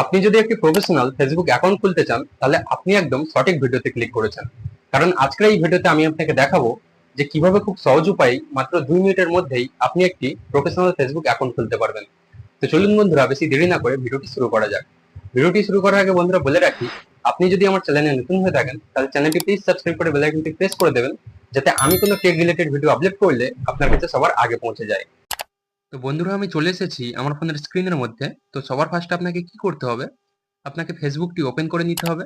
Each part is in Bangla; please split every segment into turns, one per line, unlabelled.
আপনি যদি একটি প্রফেশনাল ফেসবুক অ্যাকাউন্ট খুলতে চান, তাহলে আপনি একদম সঠিক ভিডিওতে ক্লিক করেছেন। কারণ আজকের এই ভিডিওতে আমি আপনাকে দেখাবো যে কীভাবে খুব সহজ উপায়ে মাত্র দুই মিনিটের মধ্যেই আপনি একটি প্রফেশনাল ফেসবুক অ্যাকাউন্ট খুলতে পারবেন। তো চলুন বন্ধুরা, বেশি দেরি না করে ভিডিওটি শুরু করা যাক। ভিডিওটি শুরু করার আগে বন্ধুরা বলে রাখি, আপনি যদি আমার চ্যানেলে নতুন হয়ে থাকেন, তাহলে চ্যানেলটি প্লিজ সাবস্ক্রাইব করে বেল আইকনটি প্রেস করে দেবেন, যাতে আমি কোনো টেক রিলেটেড ভিডিও আপলোড করলে আপনার কাছে সবার আগে পৌঁছে যায়। তো বন্ধুরা, আমি চলে এসেছি আমার ফোনের স্ক্রিনের মধ্যে। তো সবার ফার্স্ট আপনাকে কি করতে হবে? আপনাকে ফেসবুকটি ওপেন করে নিতে হবে।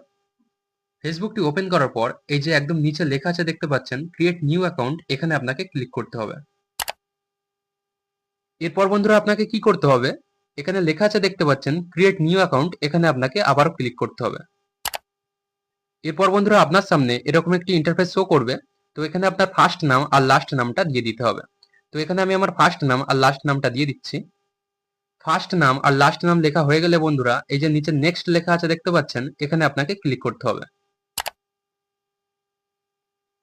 ফেসবুকটি ওপেন করার পর এই যে একদম নিচে লেখা আছে দেখতে পাচ্ছেন ক্রিয়েট নিউ অ্যাকাউন্ট এখানে আপনাকে ক্লিক করতে হবে। এরপর বন্ধুরা, আপনাকে কি করতে হবে? এখানে লেখা আছে দেখতে পাচ্ছেন ক্রিয়েট নিউ অ্যাকাউন্ট এখানে আপনাকে আবার ক্লিক করতে হবে। এরপর বন্ধুরা, আপনার সামনে এরকম একটি ইন্টারফেস শো করবে। তো এখানে আপনার ফার্স্ট নাম আর লাস্ট নামটা দিয়ে দিতে হবে। তো এখানে আমি আমার ফার্স্ট নাম আর লাস্ট নামটা দিয়ে দিচ্ছি। ফার্স্ট নাম আর লাস্ট নাম লেখা হয়ে গেলে বন্ধুরা, এই যে নিচে নেক্সট লেখা আছে দেখতে পাচ্ছেন, এখানে আপনাকে ক্লিক করতে হবে।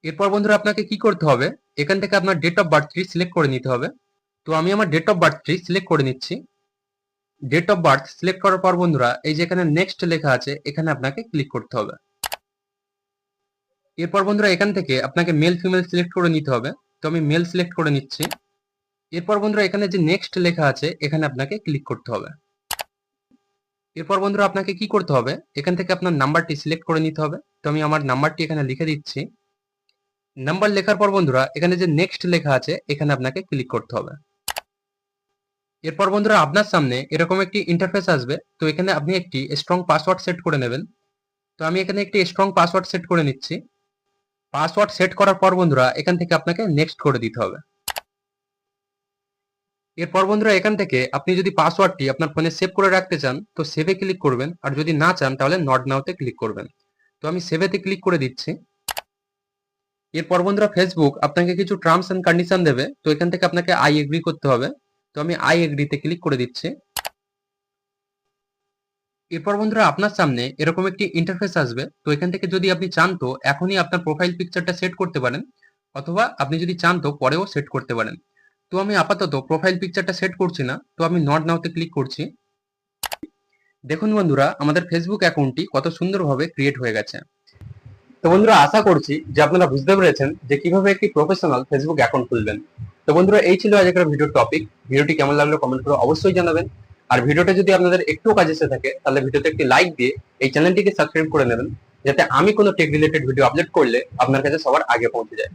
এরপর বন্ধুরা আপনাকে কি করতে হবে? এখান থেকে আপনার ডেট অফ বার্থটি সিলেক্ট করে নিতে হবে। তো আমি আমার ডেট অফ বার্থটি সিলেক্ট করে নিচ্ছি। ডেট অফ বার্থ সিলেক্ট করার পর বন্ধুরা, এই যে এখানে নেক্সট লেখা আছে, এখানে আপনাকে ক্লিক করতে হবে। এরপর বন্ধুরা এখান থেকে আপনাকে মেল ফিমেল সিলেক্ট করে নিতে হবে। তো আমি মেল সিলেক্ট করে নিচ্ছি। এরপর বন্ধুরা, এখানে যে নেক্সট লেখা আছে, এখানে আপনাকে ক্লিক করতে হবে। এরপর বন্ধুরা, আপনাকে কি করতে হবে? এখান থেকে আপনার নাম্বারটি সিলেক্ট করে নিতে হবে। তো আমি আমার নাম্বারটি এখানে লিখে দিচ্ছি। নাম্বার লেখার পর বন্ধুরা, এখানে যে নেক্সট লেখা আছে, এখানে আপনাকে ক্লিক করতে হবে। এরপর বন্ধুরা, আপনার সামনে এরকম একটি ইন্টারফেস আসবে। তো এখানে আপনি একটি স্ট্রং পাসওয়ার্ড সেট করে নেবেন। তো আমি এখানে একটি স্ট্রং পাসওয়ার্ড সেট করে নিচ্ছি। পাসওয়ার্ড সেট করার পর বন্ধুরা, এখান থেকে আপনাকে নেক্সট করে দিতে হবে। এরপর বন্ধুরা, এখান থেকে আপনি যদি পাসওয়ার্ডটি আপনার ফোনে সেভ করে রাখতে চান, তো সেভে ক্লিক করবেন। আর যদি না চান, তাহলে নট নাওতে ক্লিক করবেন। তো আমি সেভেতে ক্লিক করে দিচ্ছি। এরপর বন্ধুরা ফেসবুক আপনাকে কিছু টার্মস অ্যান্ড কন্ডিশন দেবে। তো এখান থেকে আপনাকে আই এগ্রি করতে হবে। তো আমি আই এগ্রিতে ক্লিক করে দিচ্ছি। এরপর বন্ধুরা আপনার সামনে এরকম একটি ইন্টারফেস আসবে। তো এখান থেকে যদি আপনি চান তো এখনই আপনার প্রোফাইল পিকচারটা সেট করতে পারেন, অথবা আপনি যদি চান তো পরেও সেট করতে পারেন। তো আমি আপাতত প্রোফাইল পিকচারটা সেট করছি না, তো আমি নট নাওতে ক্লিক করছি। দেখুন বন্ধুরা, আমাদের ফেসবুক অ্যাকাউন্টটি কত সুন্দরভাবে ক্রিয়েট হয়ে গেছে। তো বন্ধুরা, আশা করছি যে আপনারা বুঝতে পেরেছেন যে কীভাবে একটি প্রফেশনাল ফেসবুক অ্যাকাউন্ট খুলবেন। তো বন্ধুরা, এই ছিল আজকের ভিডিওর টপিক ভিডিওটি কেমন লাগল কমেন্ট করে অবশ্যই জানাবেন। আর ভিডিওটা যদি আপনাদের একটু কাজে এসে থাকে, তাহলে ভিডিওতে একটি লাইক দিয়ে এই চ্যানেলটিকে সাবস্ক্রাইব করে নেবেন, যাতে আমি কোনো টেক রিলেটেড ভিডিও আপলোড করলে আপনার কাছে সবার আগে পৌঁছে যায়।